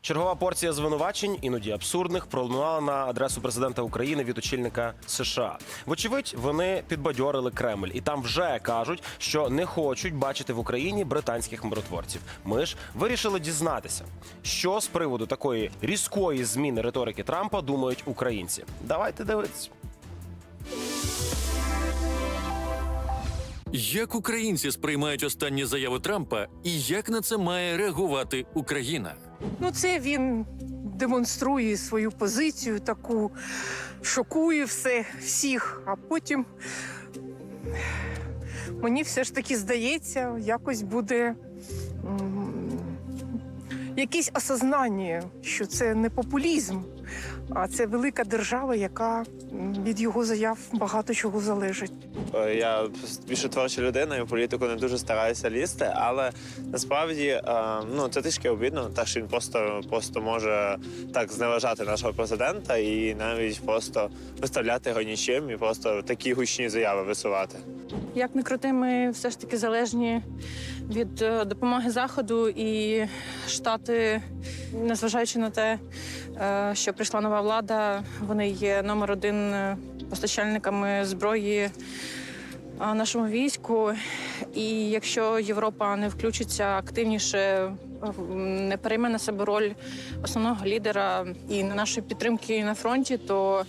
Чергова порція звинувачень, іноді абсурдних, пролунала на адресу президента України від очільника США. Вочевидь, вони підбадьорили Кремль, і там вже кажуть, що не хочуть бачити в Україні британських миротворців. Ми ж вирішили дізнатися, що з приводу такої різкої зміни риторики Трампа думають українці. Давайте дивитися. Як українці сприймають останні заяви Трампа, і як на це має реагувати Україна? Ну, це він демонструє свою позицію, таку шокує все всіх, а потім мені все ж таки здається, якось буде якесь осознання, що це не популізм, а це велика держава, яка від його заяв багато чого залежить. Е, Я більше творча людина, і в політику не дуже стараюся лізти, але насправді е, ну це трішки обідно, так що він просто, просто може так зневажати нашого президента і навіть просто виставляти його нічим і просто такі гучні заяви висувати. Як не крути, ми все ж таки залежні від е, допомоги заходу і штати, незважаючи на те, е, що прийшла нова влада, вони є номер один е, постачальниками зброї нашому війську. І якщо Європа не включиться активніше, не перейме на себе роль основного лідера і на нашої підтримки на фронті, то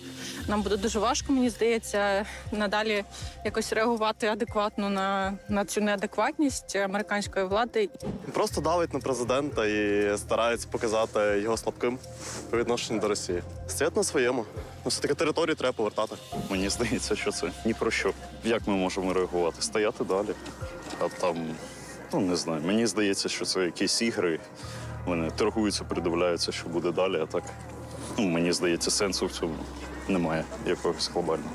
нам буде дуже важко, мені здається, надалі якось реагувати адекватно на, на цю неадекватність американської влади. Просто давить на президента і старається показати його слабким по відношенню до Росії. Стоять на своєму. Ну, все-таки територію треба повертати. Мені здається, що це ні про що. Як ми можемо реагувати? Стояти далі. А там, ну не знаю. Мені здається, що це якісь ігри. Вони торгуються, придивляються, що буде далі. А так, ну, мені здається, сенсу в цьому немає якогось глобального.